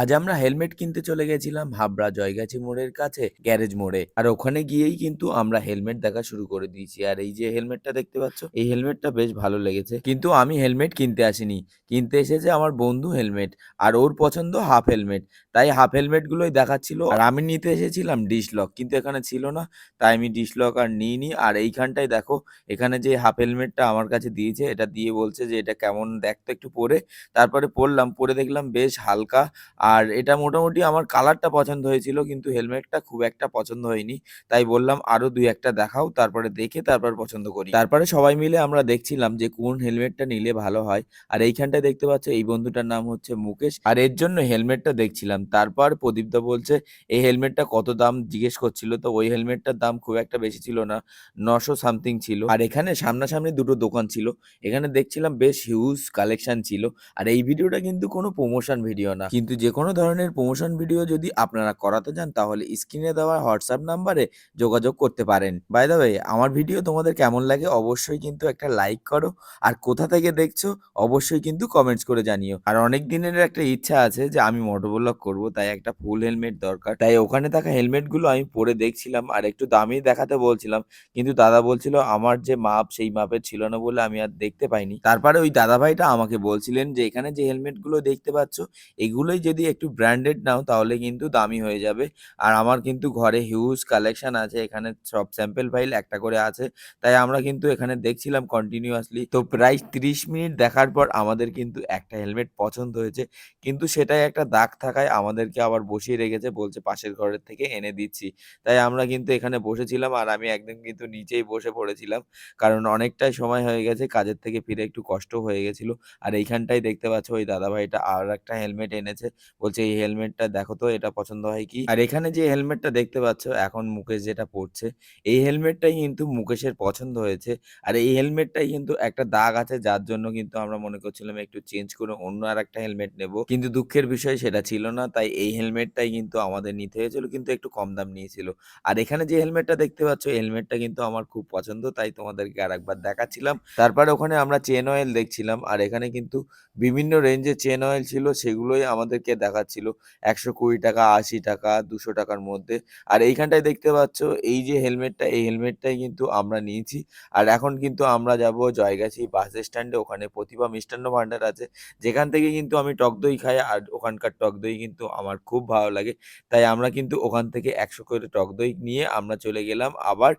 আজ আমরা হেলমেট কিনতে চলে গেছিলাম হাবড়া জয়গাছি মোড়ের কাছে, গ্যারেজ মোড়ে। আর ওখানে গিয়েই কিন্তু আমরা হেলমেট দেখা শুরু করে দিয়েছি। আর এই যে হেলমেটটা দেখতে পাচ্ছ, এই হেলমেটটা বেশ ভালো লেগেছে। কিন্তু আমি হেলমেট কিনতে আসিনি। কিনতে এসেছে আমার বন্ধু হেলমেট, আর ওর পছন্দ হাফ হেলমেট। তাই হাফ হেলমেট গুলোই দেখাচ্ছিল। আর আমি নিতে এসেছিলাম ডিসলক কিন্তু এখানে ছিল না। তাই আমি ডিসলক আর নিইনি। আর এইখানটায় দেখো, এখানে যে হাফ হেলমেটটা আমার কাছে দিয়েছে, এটা দিয়ে বলছে যে এটা কেমন দেখতো একটু পরে। তারপরে পরলাম, পরে দেখলাম বেশ হালকা আর এটা মোটামুটি আমার কালারটা পছন্দ হয়েছিল, কিন্তু হেলমেটটা খুব একটা পছন্দ হয়নি। তাই বললাম আরও দুই একটা দেখাও, তারপরে দেখে তারপর পছন্দ করি। তারপরে সবাই মিলে আমরা দেখছিলাম যে কোন হেলমেটটা নিলে ভালো হয়। আর এইখানটায় দেখতে পাচ্ছ এই বন্ধুটার নাম হচ্ছে মুকেশ। আর এর জন্য হেলমেটটা দেখছিলাম। তারপর প্রদীপদা বলছে, এই হেলমেটটা কত দাম? জিজ্ঞেস করছিল। তো ওই হেলমেটটার দাম খুব একটা বেশি ছিল না, নশো সামথিং ছিল। আর এখানে সামনাসামনি দুটো দোকান ছিল। এখানে দেখছিলাম বেশ হিউজ কালেকশন ছিল। আর এই ভিডিওটা কিন্তু কোনো প্রমোশন ভিডিও না। কিন্তু যে কোনো ধরনের প্রমোশন ভিডিও যদি আপনারা করাতে চান, তাহলে স্ক্রিনে দেওয়া হোয়াটসঅ্যাপ নাম্বারে যোগাযোগ করতে পারেন। বাই দ্য ওয়ে আমার ভিডিও তোমাদের কেমন লাগে অবশ্যই কিন্তু একটা লাইক করো, আর কোথা থেকে দেখছ অবশ্যই কিন্তু কমেন্টস করে জানিও। আর অনেক দিনের একটা ইচ্ছা আছে যে আমি মোটোব্লগ করব, তাই একটা ফুল হেলমেট দরকার। তাই ওখানে থাকা হেলমেটগুলো আমি পরে দেখছিলাম, আর একটু দামি দেখাতে বলছিলাম, কিন্তু দাদা বলছিল আমার যে মাপ সেই মাপের ছিল না বলে আমি আর দেখতে পাইনি। তারপরে ওই দাদা ভাইটা আমাকে বলছিলেন যে, এখানে যে হেলমেটগুলো দেখতে পাচ্ছ, এগুলোই যদি একটু ব্র্যান্ডেড নাও, তাহলে কিন্তু দামি হয়ে যাবে। আর আমার কিন্তু ঘরে হিউজ কালেকশন আছে, এখানে সব স্যাম্পেল ফাইল একটা করে আছে। তাই আমরা কিন্তু এখানে দেখছিলাম কন্টিনিউয়াসলি তো প্রায় তিরিশ মিনিট দেখার পর আমাদের কিন্তু একটা হেলমেট পছন্দ হয়েছে। কিন্তু সেটাই একটা দাগ থাকায় আমাদেরকে আবার বসিয়ে রেখেছে, বলছে পাশের ঘরের থেকে এনে দিচ্ছি। তাই আমরা কিন্তু এখানে বসেছিলাম আর আমি একদম কিন্তু নিচেই বসে পড়েছিলাম। কারণ অনেকটাই সময় হয়ে গেছে, কাজের থেকে ফিরে একটু কষ্ট হয়ে গেছিল। আর এইখানটাই দেখতে পাচ্ছ ওই দাদাভাইটা আর একটা হেলমেট এনেছে। বলছে, এই হেলমেটটা দেখো তো, এটা পছন্দ হয় কি? আর এখানে যে হেলমেটটা দেখতে পাচ্ছ, এখন মুকেশ যেটা পরছে, এই হেলমেটটাই কিন্তু মুকেশের পছন্দ হয়েছে। আর এই হেলমেটটাই কিন্তু একটা দাগ আছে, যার জন্য কিন্তু আমরা মনে করছিলাম একটু চেঞ্জ করে অন্য আর একটা হেলমেট নেব। কিন্তু দুঃখের বিষয় সেটা ছিল না, তাই এই হেলমেটটাই কিন্তু আমাদের নিতে হয়েছিল, কিন্তু একটু কম দাম নিয়েছিল। আর এখানে যে হেলমেটটা দেখতে পাচ্ছ হেলমেটটা কিন্তু আমার খুব পছন্দ, তাই তোমাদেরকে আর একবার দেখাচ্ছিলাম। তারপরে ওখানে আমরা চেন অয়েল দেখছিলাম, আর এখানে কিন্তু বিভিন্ন রেঞ্জের চেন অয়েল ছিল, সেগুলোই আমাদেরকে দেখাচ্ছিল। একশো কুড়ি টাকা, আশি টাকা, দুশো টাকার মধ্যে। আর এইখানটায় দেখতে পাচ্ছ, এই যে হেলমেটটা, এই হেলমেটটাই কিন্তু আমরা নিয়েছি। আর এখন কিন্তু আমরা যাব জয়গাছি বাস স্ট্যান্ডে। ওখানে প্রতিভা মিষ্টান্ন ভাণ্ডার আছে। যেখান থেকে কিন্তু আমি টক দই খাই আর ওখানকার টক দই কিন্তু আমার খুব ভালো লাগে। তাই আমরা কিন্তু ওখান থেকে একশো করে টক দই নিয়ে আমরা চলে গেলাম আবার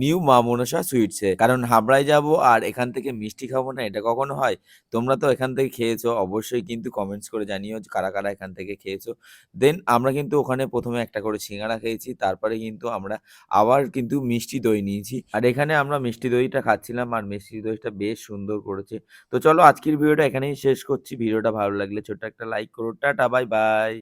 নিউ মা মনসা সুইটসে। কারণ হাবড়ায় যাব আর এখান থেকে মিষ্টি খাব না, এটা কখনো হয়? তোমরা তো এখান থেকে খেয়েছো, অবশ্যই কিন্তু কমেন্টস করে জানিও কারা কারা থেকে খেয়েছো। দেন আমরা কিন্তু ওখানে প্রথমে একটা করে সিঙ্গারা খেয়েছি, তারপরে কিন্তু আমরা আবার কিন্তু মিষ্টি দই নিয়েছি। আর এখানে আমরা মিষ্টি দইটা খাচ্ছিলাম আর মিষ্টি দইটা বেশ সুন্দর করেছে। তো চলো আজকের ভিডিওটা এখানেই শেষ করছি। ভিডিওটা ভালো লাগলে ছোট্ট একটা লাইক করো। Tata bye bye